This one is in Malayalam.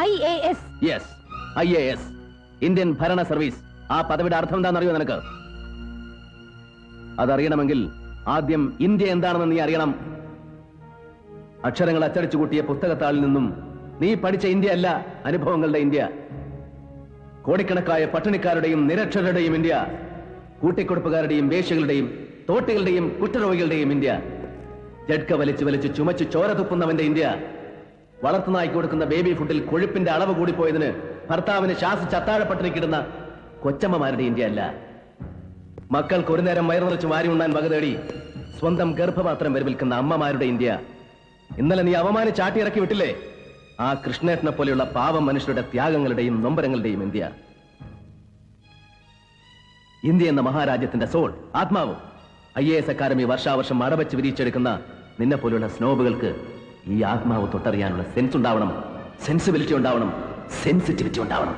I A S. Yes I A S. Indian ഭരണ സർവീസ്. ആ പദവിയുടെ അർത്ഥം എന്താണെന്നറിയോ നിനക്ക്? അതറിയണമെങ്കിൽ ആദ്യം ഇന്ത്യ എന്താണെന്ന് നീ അറിയണം. അക്ഷരങ്ങൾ അച്ചടിച്ചു കൂട്ടിയ പുസ്തകത്താളിൽ നിന്നും നീ പഠിച്ച ഇന്ത്യ അല്ല അനുഭവങ്ങളുടെ ഇന്ത്യ. കോടിക്കണക്കായ പട്ടിണിക്കാരുടെയും നിരക്ഷരരുടെയും ഇന്ത്യ. കൂട്ടിക്കൊടുപ്പുകാരുടെയും വേശികളുടെയും തോട്ടികളുടെയും കുറ്റരോഗികളുടെയും ഇന്ത്യ. ജഡ്ക വലിച്ചു വലിച്ച് ചുമച്ച് ചോര തുപ്പുന്നവന്റെ ഇന്ത്യ. വളർത്തുനായി കൊടുക്കുന്ന ബേബി ഫുഡിൽ കൊഴുപ്പിന്റെ അളവ് കൂടിപ്പോയതിന് ഭർത്താവിന് ശ്വാസിച്ച് അത്താഴപ്പട്ടിണിക്കിടുന്ന കൊച്ചമ്മമാരുടെ ഇന്ത്യ അല്ല മക്കൾക്ക് ഒരു നേരം വയറു നിറച്ച് വാരി ഉണ്ണാൻ വക തേടി സ്വന്തം ഗർഭപാത്രം വരെ വരവിൽക്കുന്ന അമ്മമാരുടെ ഇന്ത്യ. ഇന്നലെ നീ അവമാനിച്ച് ചാട്ടിയിറക്കി വിട്ടില്ലേ? ആ കൃഷ്ണേട്ടനെ പോലെയുള്ള പാവം മനുഷ്യരുടെ ത്യാഗങ്ങളുടെയും നൊമ്പരങ്ങളുടെയും ഇന്ത്യ. ഇന്ത്യ എന്ന മഹാരാജ്യത്തിന്റെ സോൾ ആത്മാവ്. ഐ എ എസ് അക്കാദമി വർഷാവർഷം അടവച്ച് വിരിച്ചെടുക്കുന്ന നിന്നെ പോലുള്ള സ്നോബുകൾക്ക് ഈ ആത്മാവ് തൊട്ടറിയാനുള്ള സെൻസ് ഉണ്ടാവണം. സെൻസിബിലിറ്റി ഉണ്ടാവണം. സെൻസിറ്റിവിറ്റി ഉണ്ടാവണം.